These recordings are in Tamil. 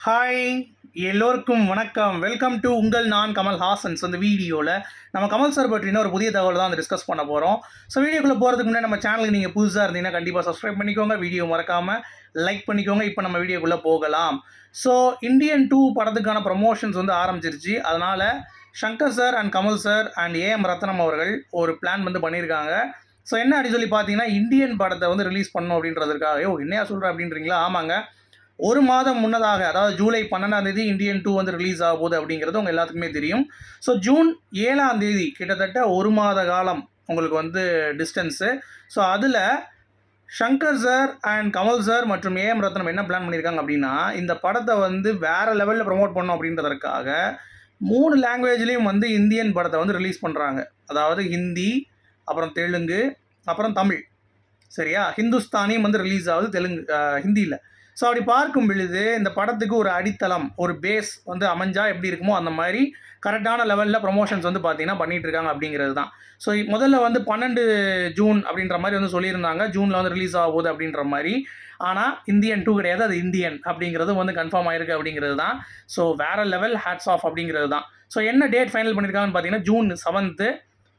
ஹாய் எல்லோருக்கும் வணக்கம். வெல்கம் டு உங்கள் நான் கமல் ஹாசன்ஸ் அந்த வீடியோவில் நம்ம கமல் சார் பற்றின ஒரு புதிய தகவல் தான் வந்து டிஸ்கஸ் பண்ண போகிறோம் ஸோ வீடியோக்குள்ளே போகிறதுக்கு முன்னாடி நம்ம சேனலுக்கு நீங்கள் புதுசாக இருந்தீங்கன்னா கண்டிப்பாக சப்ஸ்கிரைப் பண்ணிக்கோங்க. வீடியோ மறக்காமல் லைக் பண்ணிக்கோங்க. இப்போ நம்ம வீடியோக்குள்ளே போகலாம். ஸோ இந்தியன் டூ படத்துக்கான ப்ரமோஷன்ஸ் வந்து ஆரம்பிச்சிருச்சு. அதனால் Shankar sir and Kamal sir and A M Ratnam அவர்கள் ஒரு பிளான் வந்து பண்ணியிருக்காங்க ஸோ என்ன அப்படி சொல்லி பார்த்தீங்கன்னா இந்தியன் படத்தை வந்து ரிலீஸ் பண்ணணும் அப்படின்றதுக்காக ஓ என்னையா சொல்கிறேன் அப்படின்றீங்களா? ஆமாங்க. ஒரு மாதம் முன்னதாக அதாவது ஜூலை பன்னெண்டாம் தேதி இந்தியன் டூ வந்து ரிலீஸ் ஆக போகுது அப்படிங்கிறது உங்கள் எல்லாத்துக்குமே தெரியும். ஸோ ஜூன் ஏழாம் தேதி கிட்டத்தட்ட ஒரு மாத காலம் உங்களுக்கு வந்து டிஸ்டன்ஸு ஸோ அதில் Shankar sir and Kamal sir மற்றும் ஏஎம் ரத்னம் என்ன பிளான் பண்ணியிருக்காங்க அப்படின்னா இந்த படத்தை வந்து வேறு லெவலில் ப்ரொமோட் பண்ணோம் அப்படின்றதற்காக மூணு லாங்குவேஜ்லேயும் வந்து இந்தியன் படத்தை வந்து ரிலீஸ் பண்ணுறாங்க அதாவது ஹிந்தி அப்புறம் தெலுங்கு அப்புறம் தமிழ். சரியா? ஹிந்துஸ்தானியும் வந்து ரிலீஸ் ஆகுது தெலுங்கு ஹிந்தியில். ஸோ அப்படி பார்க்கும் பொழுது இந்த படத்துக்கு ஒரு அடித்தளம் ஒரு பேஸ் வந்து அமைஞ்சா எப்படி இருக்குமோ அந்த மாதிரி கரெக்டான லெவலில் ப்ரொமோஷன்ஸ் வந்து பார்த்தீங்கன்னா பண்ணிட்டு இருக்காங்க அப்படிங்கிறது தான். ஸோ முதல்ல வந்து பன்னெண்டு ஜூன் அப்படின்ற மாதிரி வந்து சொல்லியிருந்தாங்க. ஜூனில் வந்து ரிலீஸ் ஆக போகுது அப்படின்ற மாதிரி. ஆனால் இந்தியன் டூ கிடையாது அது இந்தியன் அப்படிங்கிறது வந்து கன்ஃபார்ம் ஆயிருக்கு அப்படிங்கிறது தான். ஸோ வேற லெவல் ஹேட்ஸ் ஆஃப் அப்படிங்கிறது தான். ஸோ என்ன டேட் ஃபைனல் பண்ணியிருக்காங்கன்னு பார்த்தீங்கன்னா ஜூன் செவன்த்து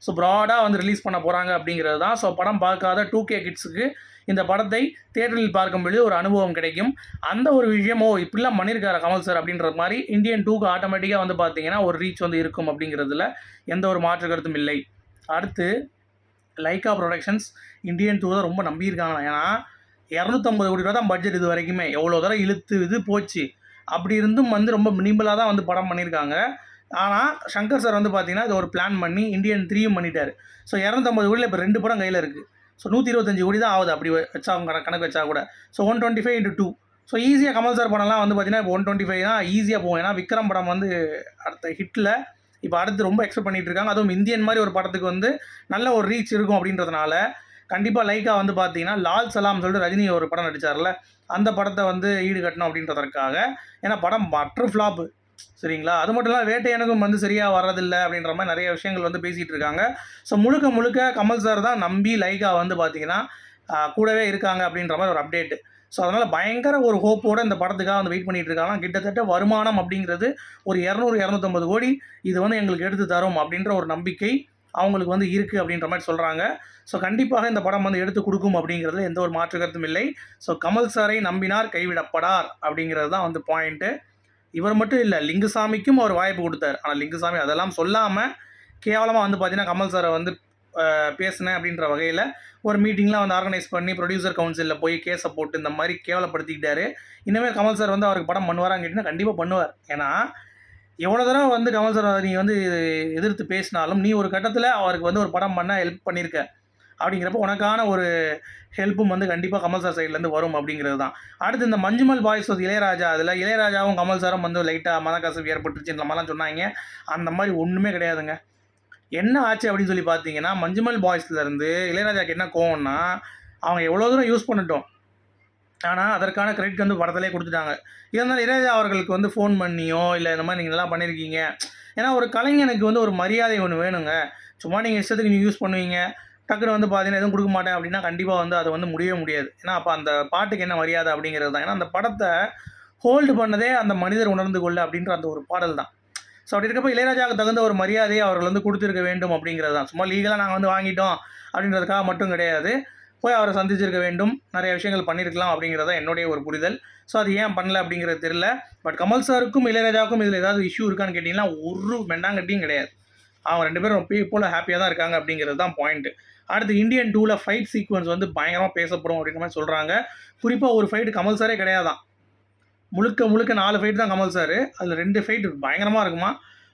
ஸோ ப்ராடாக வந்து ரிலீஸ் பண்ண போகிறாங்க அப்படிங்கிறது தான். ஸோ படம் பார்க்காத டூ கே கிட்ஸுக்கு இந்த படத்தை தேட்டரில் பார்க்கும் பொழுது ஒரு அனுபவம் கிடைக்கும். அந்த ஒரு விஷயமோ இப்படிலாம் பண்ணியிருக்காரு கமல் சார் அப்படின்ற மாதிரி இந்தியன் டூக்கு ஆட்டோமேட்டிக்காக வந்து பார்த்தீங்கன்னா ஒரு ரீச் வந்து இருக்கும் அப்படிங்கிறதுல எந்த ஒரு மாற்று கருத்தும் இல்லை. அடுத்து லைக்கா ப்ரொடக்ஷன்ஸ் இந்தியன் டூ தான் ரொம்ப நம்பியிருக்காங்க. ஏன்னா இரநூத்தம்பது கோடி ரூபா தான் பட்ஜெட் இது வரைக்குமே. எவ்வளோ தடவை இழுத்து இது போச்சு. அப்படி இருந்தும் வந்து ரொம்ப மினிமலாக தான் வந்து படம் பண்ணியிருக்காங்க. ஆனால் சங்கர் சார் வந்து பார்த்தீங்கன்னா இது ஒரு பிளான் பண்ணி இந்தியன் த்ரீயும் பண்ணிட்டார். ஸோ இரநூத்தம்பது கோடியில் இப்போ ரெண்டு படம் கையில் இருக்குது ஸோ நூற்றி இருபத்தஞ்சு கோடி தான் ஆகுது. அப்படி வச்சா அவங்க கணக்கு- வச்சா கூட. So one twenty five into two so ஈஸியாக கமல் சார் படம்லாம் வந்து பார்த்தீங்கன்னா இப்போ ஒன் டுவெண்ட்டி ஃபைவ் தான் ஈஸியாக போகும். ஏன்னா விக்ரம் படம் வந்து அடுத்த ஹிட்டில் இப்போ அடுத்து ரொம்ப எக்ஸ்பெக்ட் பண்ணிட்டு இருக்காங்க. அதுவும் இந்தியன் மாதிரி ஒரு படத்துக்கு வந்து நல்ல ஒரு ரீச் இருக்கும் அப்படின்றதுனால கண்டிப்பாக லைக்கா வந்து பார்த்தீங்கன்னா லால் சலாம் சொல்லிட்டு ரஜினி ஒரு படம் நடித்தார்ல அந்த படத்தை வந்து ஈடுகட்டணும் அப்படின்றதற்காக. ஏன்னா படம் மற்ற ஃப்ளாப்பு சரிங்களா? அது மட்டும் இல்லாமல் வேட்டையனுக்கும் வந்து சரியாக வர்றதில்லை அப்படின்ற மாதிரி நிறைய விஷயங்கள் வந்து பேசிகிட்டு இருக்காங்க. ஸோ முழுக்க முழுக்க கமல் சார் தான் நம்பி லைகா வந்து பார்த்தீங்கன்னா கூடவே இருக்காங்க அப்படின்ற மாதிரி ஒரு அப்டேட்டு ஸோ அதனால் பயங்கர ஒரு ஹோப்போடு இந்த படத்துக்காக வந்து வெயிட் பண்ணிகிட்டு இருக்காங்க. கிட்டத்தட்ட வருமானம் அப்படிங்கிறது ஒரு இரநூறு இரநூத்தம்பது கோடி இது வந்து எங்களுக்கு எடுத்து தரும் அப்படின்ற ஒரு நம்பிக்கை அவங்களுக்கு வந்து இருக்குது அப்படின்ற மாதிரி சொல்கிறாங்க ஸோ கண்டிப்பாக இந்த படம் வந்து எடுத்து கொடுக்கும் அப்படிங்கிறதுல எந்த ஒரு மாற்று கருத்தும் இல்லை. ஸோ கமல் சாரை நம்பினார் கைவிடப்படார் அப்படிங்கிறது தான் வந்து பாயிண்ட்டு இவர் மட்டும் இல்லை லிங்குசாமிக்கும் அவர் வாய்ப்பு கொடுத்தார். ஆனால் லிங்குசாமி அதெல்லாம் சொல்லாமல் கேவலமாக வந்து பார்த்தீங்கன்னா கமல் சாரை வந்து பேசினேன் அப்படின்ற வகையில் ஒரு மீட்டிங்லாம் வந்து ஆர்கனைஸ் பண்ணி ப்ரொடியூசர் கவுன்சிலில் போய் கேஸை போட்டு இந்த மாதிரி கேவலப்படுத்திக்கிட்டாரு. இனிமேல் கமல் சார் வந்து அவருக்கு படம் பண்ணுவாரான்னு கேட்டிங்கன்னா கண்டிப்பாக பண்ணுவார். ஏன்னா எவ்வளோ தடவை வந்து கமல் சார் நீ வந்து எதிர்த்து பேசினாலும் நீ ஒரு கட்டத்தில் அவருக்கு வந்து ஒரு படம் பண்ண ஹெல்ப் பண்ணியிருக்க அப்படிங்கிறப்ப உனக்கான ஒரு ஹெல்ப்பும் வந்து கண்டிப்பாக கமல் சார் சைட்லேருந்து வரும் அப்படிங்கிறது தான் அடுத்து இந்த மஞ்சுமல் பாய்ஸ் வந்து இளையராஜா அதில் இளையராஜாவும் கமல் சாரும் வந்து லைட்டாக மதக்கசப்பு ஏற்பட்டுருச்சுன்ற மாதிரிலாம் சொன்னாங்க. அந்த மாதிரி ஒன்றுமே கிடையாதுங்க. என்ன ஆச்சு அப்படின்னு சொல்லி பார்த்தீங்கன்னா மஞ்சுமல் பாய்ஸ்லேருந்து இளையராஜாக்கு என்ன கோவம்னா அவங்க எவ்வளோ தூரம் யூஸ் பண்ணட்டும். ஆனால் அதற்கான கிரெடிட் வந்து படத்திலே கொடுத்துட்டாங்க. இருந்தாலும் இளையராஜா அவர்களுக்கு வந்து ஃபோன் பண்ணியோ இல்லை இந்த மாதிரி நீங்கள் நல்லா பண்ணியிருக்கீங்க ஏன்னா ஒரு கலைஞனுக்கு வந்து ஒரு மரியாதை ஒன்று வேணுங்க. சும்மா நீங்கள் இஷ்டத்துக்கு நீங்கள் யூஸ் பண்ணுவீங்க. டக்குனு வந்து பார்த்தீங்கன்னா எதுவும் கொடுக்க மாட்டேன் அப்படின்னா கண்டிப்பாக வந்து அதை வந்து முடியவே முடியாது. ஏன்னா அப்போ அந்த பாட்டுக்கு என்ன மரியாதை அப்படிங்கிறது தான். ஏன்னா அந்த படத்தை ஹோல்டு பண்ணதே அந்த மனிதர் உணர்ந்து கொள்ள அப்படின்ற அந்த ஒரு பாடல் தான். ஸோ அப்படி இருக்கப்போ இளையராஜாவுக்கு தகுந்த ஒரு மரியாதையை அவர்கள் வந்து கொடுத்துருக்க வேண்டும் அப்படிங்கிறது தான். சும்மா லீகலாக நாங்கள் வந்து வாங்கிட்டோம் அப்படின்றதுக்காக மட்டும் கிடையாது. போய் அவரை சந்திச்சிருக்க வேண்டும். நிறைய விஷயங்கள் பண்ணியிருக்கலாம் அப்படிங்கிறத என்னுடைய ஒரு புரிதல். ஸோ அது ஏன் பண்ணல அப்படிங்கிறது தெரியல. பட் கமல் சாருக்கும் இளையராஜாவுக்கும் இதில் ஏதாவது இஷ்யூ இருக்கான்னு கேட்டிங்கன்னா ஒரு மெண்டாங்கட்டியும் கிடையாது. அவங்க ரெண்டு பேரும் போல ஹாப்பியாக தான் இருக்காங்க அப்படிங்கிறது தான் பாயிண்ட்டு அடுத்து இந்தியன் டூவில் ஃபைட் சீக்வன்ஸ் வந்து பயங்கரமாக பேசப்படும் அப்படின்ற மாதிரி சொல்கிறாங்க குறிப்பாக ஒரு ஃபைட்டு கமல் சாரே கிடையாதான். முழுக்க முழுக்க நாலு ஃபைட் தான் கமல் சார் அதில் ரெண்டு ஃபைட் பயங்கரமாக இருக்குமா?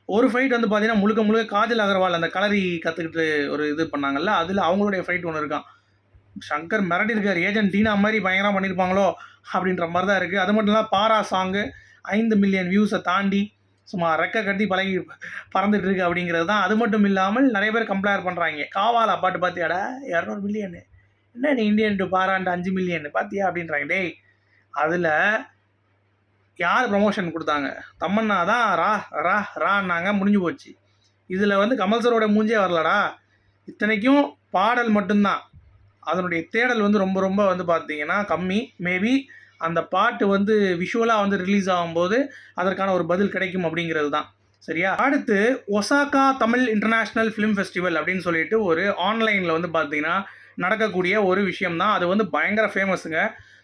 ஒரு ஃபைட் வந்து பார்த்தீங்கன்னா முழுக்க முழுக்க காஜல் அகர்வால் அந்த கலரி கற்றுக்கிட்டு ஒரு இது பண்ணாங்கல்ல அதில் அவங்களுடைய ஃபைட் ஒன்று இருக்கான் சங்கர் மிரட்டி இருக்கார் ஏஜென்ட் டீனா மாதிரி பயங்கரமாக பண்ணியிருப்பாங்களோ அப்படின்ற மாதிரி தான் இருக்குது அது மட்டும் இல்லாமல் பாரா சாங்கு ஐந்து மில்லியன் வியூஸை தாண்டி சும்மா ரெக்க கட்டி பழகி பறந்துட்டு இருக்கு அப்படிங்கிறது தான். அது மட்டும் இல்லாமல் நிறைய பேர் கம்பேர் பண்ணுறாங்க காவால் அப்பாட்டு பார்த்தியாடா இரநூறு மில்லியனு என்ன நீ இந்தியன் டு பாராண்டு அஞ்சு மில்லியன் பார்த்தியா அப்படின்றாங்க. டேய் அதில் யார் ப்ரமோஷன் கொடுத்தாங்க? தம்மன்னா தான் ரா ரா ரான்னாங்க முடிஞ்சு போச்சு. இதில் வந்து கமல் சரோட மூஞ்சே வரலடா. இத்தனைக்கும் பாடல் மட்டும்தான். அதனுடைய தேடல் வந்து ரொம்ப ரொம்ப வந்து பார்த்தீங்கன்னா கம்மி மேபி அந்த பாட்டு வந்து விஷுவலாக வந்து ரிலீஸ் ஆகும்போது அதற்கான ஒரு பதில் கிடைக்கும் அப்படிங்கிறது தான். சரியா? அடுத்து Osaka Tamil international film festival அப்படின்னு சொல்லிட்டு ஒரு ஆன்லைனில் வந்து பார்த்தீங்கன்னா நடக்கக்கூடிய ஒரு விஷயம் தான். அது வந்து பயங்கர ஃபேமஸுங்க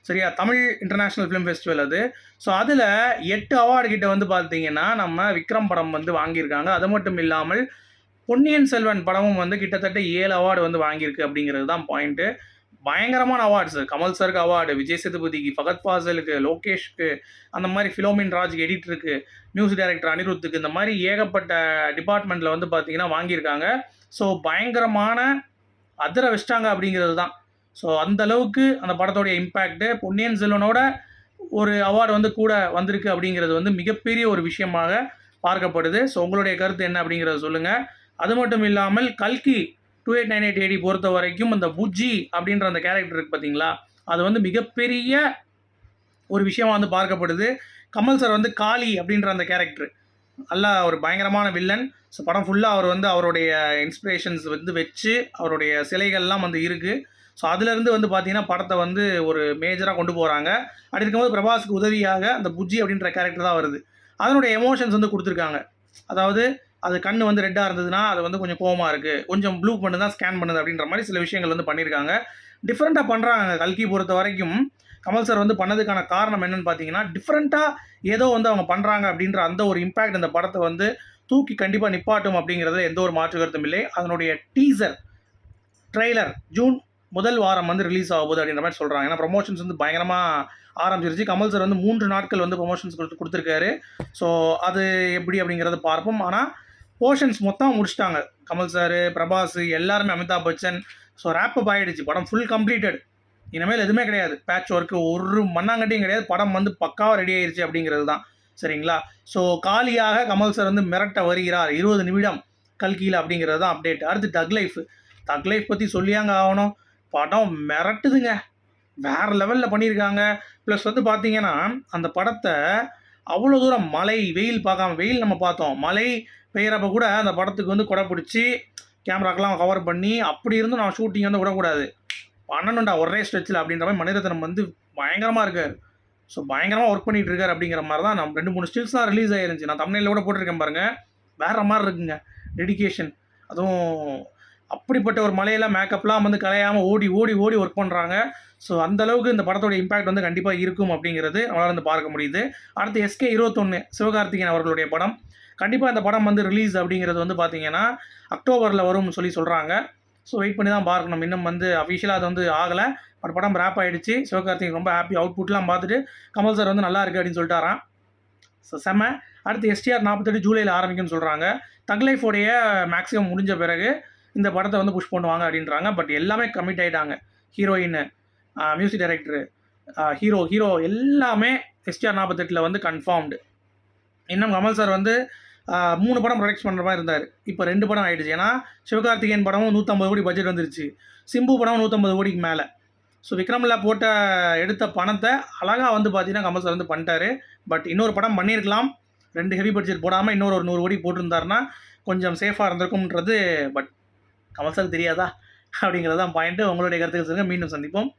சரியா? தமிழ் இன்டர்நேஷ்னல் ஃபிலிம் ஃபெஸ்டிவல் அது. ஸோ அதில் எட்டு அவார்டு கிட்ட வந்து பார்த்தீங்கன்னா நம்ம விக்ரம் படம் வந்து வாங்கியிருக்காங்க. அது மட்டும் இல்லாமல் பொன்னியின் செல்வன் படமும் வந்து கிட்டத்தட்ட ஏழு அவார்டு வந்து வாங்கியிருக்கு அப்படிங்கிறது தான் பாயிண்ட்டு பயங்கரமான அவார்ட்ஸ் கமல் சருக்கு அவார்டு விஜய் சேதுபதிக்கு ஃபகத் ஃபாசலுக்கு லோகேஷ்க்கு அந்த மாதிரி ஃபிலோமின் ராஜ் எடிட்டருக்கு மியூசிக் டைரக்டர் அனிருத்துக்கு இந்த மாதிரி ஏகப்பட்ட டிபார்ட்மெண்ட்டில் வந்து பார்த்தீங்கன்னா வாங்கியிருக்காங்க. ஸோ பயங்கரமான அதிர வச்சிட்டாங்க அப்படிங்கிறது தான். ஸோ அந்த அளவுக்கு அந்த படத்தோடைய இம்பேக்ட்டு பொன்னியின் செல்வனோட ஒரு அவார்டு வந்து கூட வந்திருக்கு அப்படிங்கிறது வந்து மிகப்பெரிய ஒரு விஷயமாக பார்க்கப்படுது. ஸோ உங்களுடைய கருத்து என்ன அப்படிங்கிறத சொல்லுங்கள் அது மட்டும் இல்லாமல் கல்கி two eight nine eight eighty பொறுத்த வரைக்கும் அந்த புஜ்ஜி அப்படின்ற அந்த கேரக்டர் இருக்குது பார்த்தீங்களா அது வந்து மிகப்பெரிய ஒரு விஷயமா வந்து பார்க்கப்படுது. கமல் சார் வந்து காளி அப்படின்ற அந்த கேரக்டர் நல்லா ஒரு பயங்கரமான வில்லன் ஸோ படம் ஃபுல்லாக அவர் வந்து அவருடைய இன்ஸ்பிரேஷன்ஸ் வந்து வச்சு அவருடைய சிலைகள்லாம் வந்து இருக்குது ஸோ அதுலேருந்து வந்து பார்த்தீங்கன்னா படத்தை வந்து ஒரு மேஜராக கொண்டு போகிறாங்க அப்படி இருக்கும்போது பிரபாஸுக்கு உதவியாக அந்த புஜ்ஜி அப்படின்ற கேரக்டர் தான் வருது. அதனுடைய எமோஷன்ஸ் வந்து கொடுத்துருக்காங்க. அதாவது அது கண்ணு வந்து ரெட்டாக இருந்ததுன்னா அது வந்து கொஞ்சம் கோவமாக இருக்குது கொஞ்சம் ப்ளூ பண்ணு தான் ஸ்கேன் பண்ணுது அப்படின்ற மாதிரி சில விஷயங்கள் வந்து பண்ணியிருக்காங்க டிஃப்ரெண்ட்டாக பண்ணுறாங்க கல்கி பொறுத்த வரைக்கும். கமல் சார் வந்து பண்ணதுக்கான காரணம் என்னன்னு பார்த்தீங்கன்னா டிஃப்ரெண்ட்டாக ஏதோ வந்து அவங்க பண்ணுறாங்க அப்படின்ற அந்த ஒரு இம்பேக்ட் இந்த படத்தை வந்து தூக்கி கண்டிப்பாக நிப்பாட்டும் அப்படிங்கிறதுல எந்த ஒரு மாற்று கருத்தும் இல்லை. அதனுடைய டீசர் ட்ரெய்லர் ஜூன் முதல் வாரம் வந்து ரிலீஸ் ஆகுது அப்படின்ற மாதிரி சொல்கிறாங்க ஏன்னா ப்ரொமோஷன்ஸ் வந்து பயங்கரமாக ஆரம்பிச்சிருச்சு. கமல் சார் வந்து மூன்று நாட்கள் வந்து ப்ரொமோஷன்ஸ் கொடுத்து கொடுத்துருக்காரு. ஸோ அது எப்படி அப்படிங்கிறத பார்ப்போம். ஆனால் போர்ஷன்ஸ் மொத்தம் முடிச்சிட்டாங்க. கமல் சார் பிரபாஸ் எல்லாருமே அமிதாப் பச்சன். ஸோ ரேப்பப் ஆகிடுச்சு படம் ஃபுல் கம்ப்ளீட்டட் இனிமேல் எதுவுமே கிடையாது. பேட்ச் ஒர்க்கு ஒரு மண்ணாங்கட்டியும் கிடையாது. படம் வந்து பக்காவாக ரெடி ஆயிடுச்சு அப்படிங்கிறது தான். சரிங்களா? ஸோ காலியாக கமல் சார் வந்து மிரட்ட வருகிறார். இருபது நிமிடம் கல்கியில் அப்படிங்கிறது தான் அப்டேட் அடுத்து டக் லைஃப் தக் லைஃப் பற்றி சொல்லியாங்க ஆகணும். படம் மிரட்டுதுங்க. வேறு லெவலில் பண்ணியிருக்காங்க. ப்ளஸ் வந்து பார்த்தீங்கன்னா அந்த படத்தை அவ்வளோ தூரம் மழை வெயில் பார்க்காம வெயில் நம்ம பார்த்தோம். மழை பெய்கிறப்ப கூட அந்த படத்துக்கு வந்து கொடை பிடிச்சி கேமராக்கெல்லாம் கவர் பண்ணி அப்படி இருந்தும் நான் ஷூட்டிங் வந்து விடக்கூடாது. பண்ணணுண்டா ஒரே ஸ்ட்ரெச்சில் அப்படின்ற மாதிரி மணிரத்னம் வந்து பயங்கரமாக இருக்கார். ஸோ பயங்கரமாக ஒர்க் பண்ணிட்டு இருக்கார் அப்படிங்கிற மாதிரி தான் நான் ரெண்டு மூணு ஸ்டில்ஸ் தான் ரிலீஸ் ஆயிருந்துச்சு. நான் தமிழில் கூட போட்டிருக்கேன் பாருங்கள் வேறு மாதிரி இருக்குங்க. டெடிக்கேஷன் அதுவும் அப்படிப்பட்ட ஒரு மலையெல்லாம் மேக்கப்லாம் வந்து கலையாமல் ஓடி ஓடி ஓடி ஒர்க் பண்ணுறாங்க ஸோ அந்த அளவுக்கு இந்த படத்தோட இம்பாக்ட் வந்து கண்டிப்பாக இருக்கும் அப்படிங்கிறது நம்மளால் வந்து பார்க்க முடியுது. அடுத்து எஸ்கே இருபத்தொன்று சிவகார்த்திகேயன் அவர்களுடைய படம். கண்டிப்பாக இந்த படம் வந்து ரிலீஸ் அப்படிங்கிறது வந்து பார்த்தீங்கன்னா அக்டோபரில் வரும்னு சொல்லி சொல்கிறாங்க ஸோ வெயிட் பண்ணி தான் பார்க்கணும். இன்னும் வந்து அஃபிஷியலாக அது வந்து ஆகலை. பட் படம் ரேப் ஆகிடுச்சு சிவகார்த்திகேயன் ரொம்ப ஹாப்பி அவுட்புட்லாம் பார்த்துட்டு கமல் சார் வந்து நல்லா இருக்குது அப்படின்னு சொல்லிட்டாரான் ஸோ செம்ம அடுத்து எஸ்டிஆர் நாற்பத்தெட்டு ஜூலையில் ஆரம்பிக்கும்னு சொல்கிறாங்க தக்லைஃபோடைய மேக்ஸிமம் முடிஞ்ச பிறகு இந்த படத்தை வந்து புஷ் பண்ணுவாங்க அப்படின்றாங்க. பட் எல்லாமே கமிட் ஆகிட்டாங்க heroine music director hero hero எல்லாமே எஸ்டிஆர் நாற்பத்தெட்டில் வந்து கன்ஃபார்ம்டு இன்னும் கமல் சார் வந்து மூணு படம் ப்ரொடக்ட் பண்ணுற மாதிரி இருந்தார். இப்போ ரெண்டு படம் ஆகிடுச்சு ஏன்னா சிவகார்த்திகேயன் படமும் நூற்றம்பது கோடி பட்ஜெட் வந்துருச்சு. சிம்பு படம் நூற்றம்பது கோடிக்கு மேலே. ஸோ விக்ரமில் போட்ட எடுத்த பணத்தை அழகாக வந்து பார்த்தீங்கன்னா கமல் சார் வந்து பண்ணிட்டாரு. பட் இன்னொரு படம் பண்ணியிருக்கலாம். ரெண்டு ஹெவி பட்ஜெட் போடாமல் இன்னொரு ஒரு நூறு கோடி போட்டிருந்தாருன்னா கொஞ்சம் சேஃபாக இருந்திருக்கும்ன்றது பட் கமல் சார் தெரியாதா? அப்படிங்கிறது தான் பாயிண்ட்டு உங்களுடைய கருத்துக்கள் சொல்லுங்கள் மீண்டும் சந்திப்போம்.